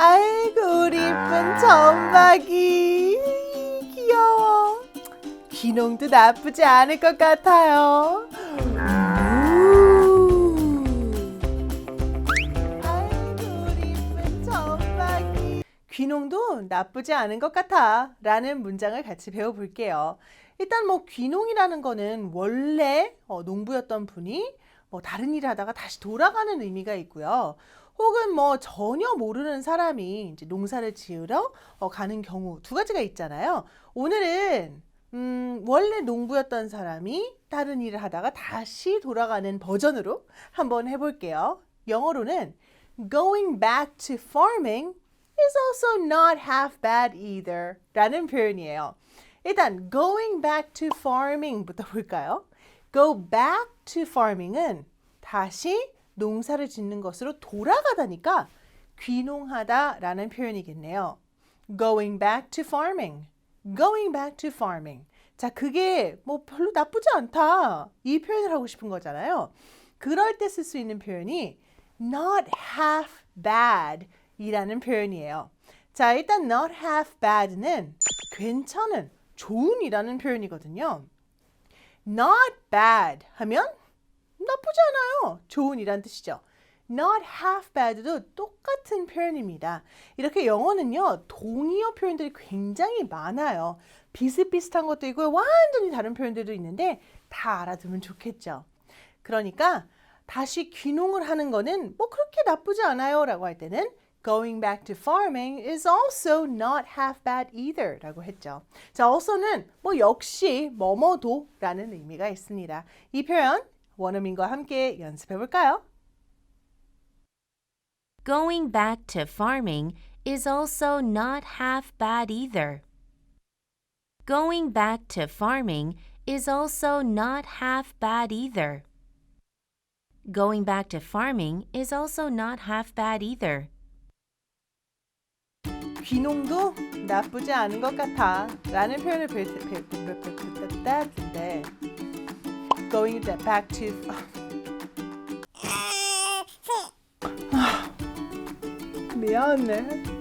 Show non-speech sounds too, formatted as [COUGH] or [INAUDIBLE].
아이고 우리 이쁜 점박이 귀여워. 귀농도 나쁘지 않을 것 같아요. 아이고 우리 이쁜 점박이. 귀농도 나쁘지 않은 것 같아 라는 문장을 같이 배워볼게요. 일단 뭐 귀농이라는 거는 원래 어, 농부였던 분이 뭐 다른 일을 하다가 다시 돌아가는 의미가 있고요. 혹은 뭐 전혀 모르는 사람이 이제 농사를 지으러 어, 가는 경우 두 가지가 있잖아요. 오늘은 음, 원래 농부였던 사람이 다른 일을 하다가 다시 돌아가는 버전으로 한번 해볼게요. 영어로는 going back to farming is also not half bad either 라는 표현이에요. 일단 going back to farming부터 볼까요? go back to farming은 다시 농사를 짓는 것으로 돌아가다니까 귀농하다라는 표현이겠네요. going back to farming. going back to farming. 자, 그게 뭐 별로 나쁘지 않다. 이 표현을 하고 싶은 거잖아요. 그럴 때 쓸 수 있는 표현이 not half bad 이라는 표현이에요. 자, 일단 not half bad는 괜찮은, 좋은 이라는 표현이거든요. not bad 하면 나쁘지 않아요. 좋은이란 뜻이죠. not half bad도 똑같은 표현입니다. 이렇게 영어는요, 동의어 표현들이 굉장히 많아요. 비슷비슷한 것도 있고 완전히 다른 표현들도 있는데 다 알아두면 좋겠죠. 그러니까 다시 귀농을 하는 거는 뭐 그렇게 나쁘지 않아요 라고 할 때는 going back to farming is also not half bad either 라고 했죠. 자, also는 뭐 역시 뭐뭐도 라는 의미가 있습니다. 이 표현 원어민과 함께 연습해 볼까요? Going back to farming is also not half bad either. Going back to farming is also not half bad either. Going back to farming is also not half bad either. 귀농도 나쁘지 않은 것 같아 라는 표현을 배웠는데 going back to 미안해 [SIGHS]